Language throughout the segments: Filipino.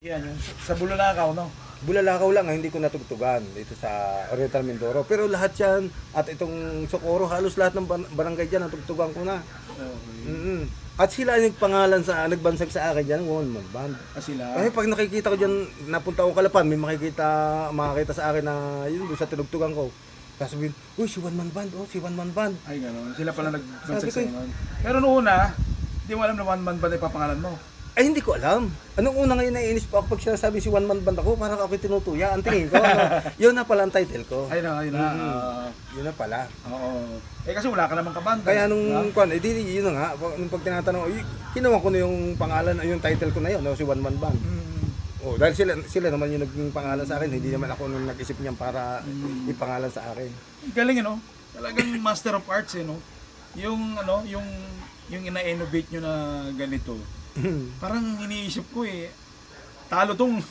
Yan, yung sa Bulalakaw, no? Bulalakaw lang ang hindi ko natugtugan dito sa Oriental Mindoro. Pero lahat yan at itong Socorro, halos lahat ng barangay dyan natugtugan ko na. Okay. mm At sila yung pangalan sa nagbansag sa akin dyan, one man band. Ah, sila? Kasi pag nakikita ko dyan, napunta akong Kalapan, may makikita, makakita sa akin na yun sa tinugtugan ko. Tapos sabihin, uy, si one man band, oh, si one man band. Ay, gano'n. Sila pala nagbansag ko sa ngayon. Pero noong una, hindi mo alam na one man ba na ipapangalan mo. Ay, hindi ko alam. Anong una ngayon naiinis pa ako pag sinasabi si one man band ako, parang ako tinutuya. Ang tingin ko, ano, yun na pala ang title ko. Ay na, ayun na. Mhm. ah, Yun na pala. oo. Eh kasi wala ka namang kabanda. Kaya nung Diba? kwan, eh di yun na nga, pag- nung pag tinatanong, "Uy, kinuha ko na yung pangalan, yung title ko na yun, no, si One Man Band. Mm. Oh, dahil sila sila naman yung naging pangalan sa akin, hindi naman ako nung nag-isip niyan para Mm. ipangalan sa akin. Galing, ano? Talagang master of arts, eh, no? Yung, ano, yung, yung ina-innovate nyo na ganito. Parang iniisip ko, eh, talo tong,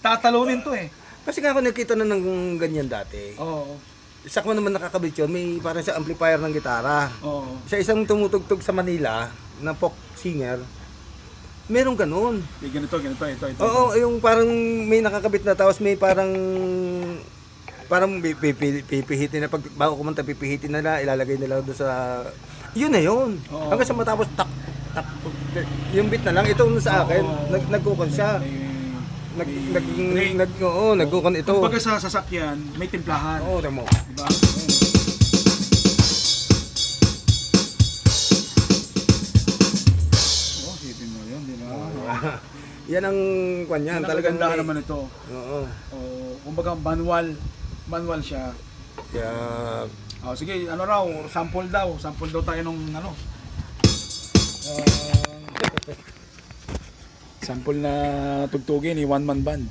tatalunin to, eh. Kasi nga ako nakita na ng ganyan dati. Oo. Isa ko naman nakakabit yun, may parang sa amplifier ng gitara. Oo. Sa isang tumutugtog sa Manila, na folk singer, merong ganun. Eh, ganito, ganito, ito, ito. Oo, yung parang may nakakabit na tapos may parang parang pi- pi- pi- pipihitin na pag bago kumanta pipihitin nila ilalagay nila doon sa yun na yun Oo. hanggang sa matapos tak tak yung beat na lang ito yung sa akin Oo. nag nagkukon siya nag nag, nag oo nagkukon ito Kumbaga sa sasakyan, may timplahan. oo tamo Diba? Oh, sipin mo yun, di ba? yan ang kwan yan Yan ang talagang may- naman ito. oo Oh, kumbaga manual, manual siya. kaya Oh, sige, ano raw, sample daw, sample daw tayo nung ano. Ah, sample na tugtugin ni One Man Band.